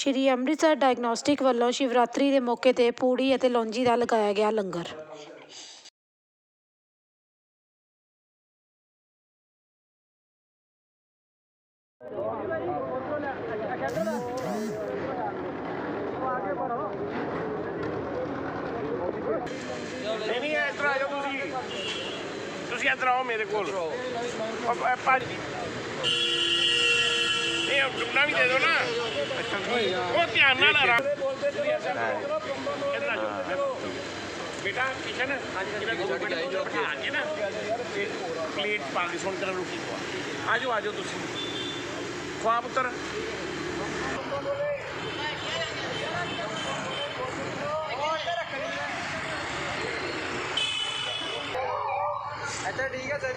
Shri Amritsar diagnostic ਵੱਲੋਂ ਸ਼ਿਵਰਾਤਰੀ ਦੇ ਮੌਕੇ ਤੇ ਪੂੜੀ ਅਤੇ ਲੌਂਜੀ ਦਾ ਲਗਾਇਆ ਗਿਆ ਲੰਗਰ। ਨਹੀਂ ਨਹੀਂ ਇੱਧਰ ਆ ਤੁਸੀਂ। ਤੁਸੀਂ ਇੱਧਰ ਆਓ ਮੇਰੇ ਕੋਲ। ਉਹ ਚੁੰਨਾ ਵੀ ਦੇ ਦਿਓ ਨਾ। ਉਹ ਧਿਆਨ ਨਾਲ ਆਰਾਮ ਬੇਟਾ, ਕਿਸ਼ਨ ਜਿਹੜਾ ਦੋ ਬੜੇ ਜੋ ਬਿਠਾ ਕੇ ਨਾ ਪਲੇਟ ਪਾ ਕੇ ਸੁਣ ਤਰ੍ਹਾਂ ਰੁਕੀ ਪਵਾ ਆਜੋ ਆਜੋ ਤੁਸੀਂ। ਖਵਾ ਪੁੱਤਰ ਅੱਛਾ ਠੀਕ ਹੈ ਸਰ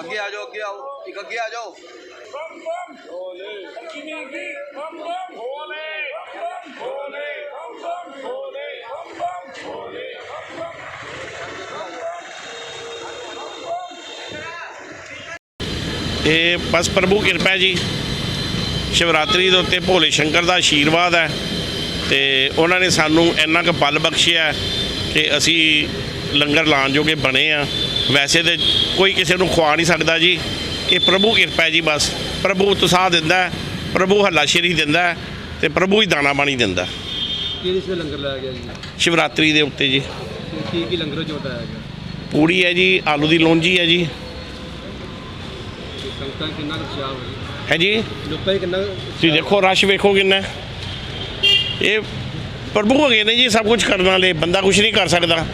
ਅੱਗੇ ਆ ਜਾਓ ਅੱਗੇ ਆਓ। ਅੱਗੇ ਆ ਜਾਓ। ਬੰਮ ਬੰਮ ਇਹ ਪਸ ਪ੍ਰਭੂ ਕਿਰਪਾ ਜੀ। ਸ਼ਿਵਰਾਤਰੀ ਦੇ ਉੱਤੇ ਭੋਲੇ ਸ਼ੰਕਰ ਦਾ ਆਸ਼ੀਰਵਾਦ ਹੈ। ਤੇ ਉਹਨਾਂ ਨੇ ਸਾਨੂੰ ਇੰਨਾ ਕੁ ਬਲ ਬਖਸ਼ਿਆ ਕਿ ਅਸੀਂ ਲੰਗਰ ਲਾਉਣ ਜੋਗੇ ਬਣੇ ਆ। ਵੈਸੇ ਤੇ ਕੋਈ ਕਿਸੇ ਨੂੰ ਖਵਾ ਨਹੀਂ ਸਕਦਾ ਜੀ। ਇਹ ਪ੍ਰਭੂ ਕਿਰਪਾ ਜੀ ਬਸ। ਪ੍ਰਭੂ ਉਤਸ਼ਾਹ ਦਿੰਦਾ ਹੈ, ਪ੍ਰਭੂ ਹੱਲਾਸ਼ੇਰੀ ਦਿੰਦਾ ਤੇ ਪ੍ਰਭੂ ਹੀ ਦਾਣਾ ਪਾਣੀ ਦਿੰਦਾ ਕਿਹਦੇ ਸੇ ਲੰਗਰ ਲਾਇਆ ਗਿਆ ਜੀ? ਸ਼ਿਵਰਾਤਰੀ ਦੇ ਉੱਤੇ ਜੀ। ਕੀ ਕੀ ਲੰਗਰ ਚ ਬਤਾਇਆ ਗਿਆ? ਪੂੜੀ ਹੈ ਜੀ ਆਲੂ ਦੀ ਲੋਂਜੀ ਹੈ ਜੀ। ਸੰਗਤਾਂ ਕਿੰਨਾ ਕੁ ਹੈ ਜੀ। ਲੋਕਾਂ ਕਿੰਨਾ ਤੁਸੀਂ ਦੇਖੋ ਰਸ਼ ਵੇਖੋ ਕਿੰਨਾ। ਇਹ ਪ੍ਰਭੂ ਹੈਗੇ ਨੇ ਜੀ ਸਭ ਕੁਝ ਕਰਨ ਵਾਲੇ ਬੰਦਾ ਕੁਝ ਨਹੀਂ ਕਰ ਸਕਦਾ।